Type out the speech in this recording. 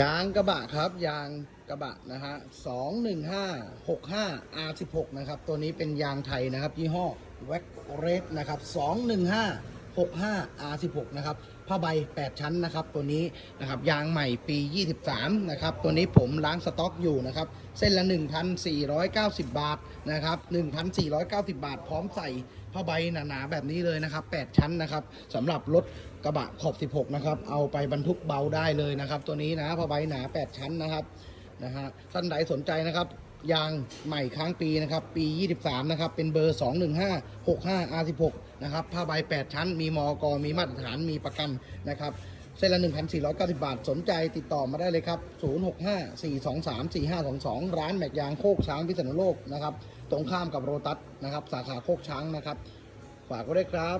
ยางกระบะครับ ยางกระบะนะฮะสองหนึ่งห้าหกห้า R สิบหกนะครับ ตัวนี้เป็นยางไทยนะครับ ยี่ห้อ w a c r e d นะครับสองหนึ่งห้า หกห้า R สิบหกนะครับผ้าใบ 8 ชั้นนะครับ ตัวนี้นะครับยางใหม่ปี 23 นะครับ ตัวนี้ผมล้างสต็อกอยู่นะครับ เส้นละ 1,490 บาทนะครับ 1,490 บาท พร้อมใส่ผ้าใบหนาๆแบบนี้เลยนะครับ 8 ชั้นนะครับสำหรับรถกระบะขอบ 16 นะครับ เอาไปบรรทุกเบาได้เลยนะครับ ตัวนี้นะผ้าใบหนา 8 ชั้นนะครับนะฮะท่านใดสนใจนะครับ ยางใหม่ค้างปีนะครับ ปี 23 นะครับ เป็นเบอร์ 215 65 R16 นะครับผ้าใบ 8 ชั้น มีมอกมีมาตรฐานมีประกันนะครับเส้นละ 1,490 บาท สนใจติดต่อมาได้เลยครับ 065-423-4522 ร้านแม็กยางโคกช้างพิษณุโลกนะครับ ตรงข้ามกับโรตัสนะครับ สาขาโคกช้างนะครับ ฝากไว้ด้วยครับ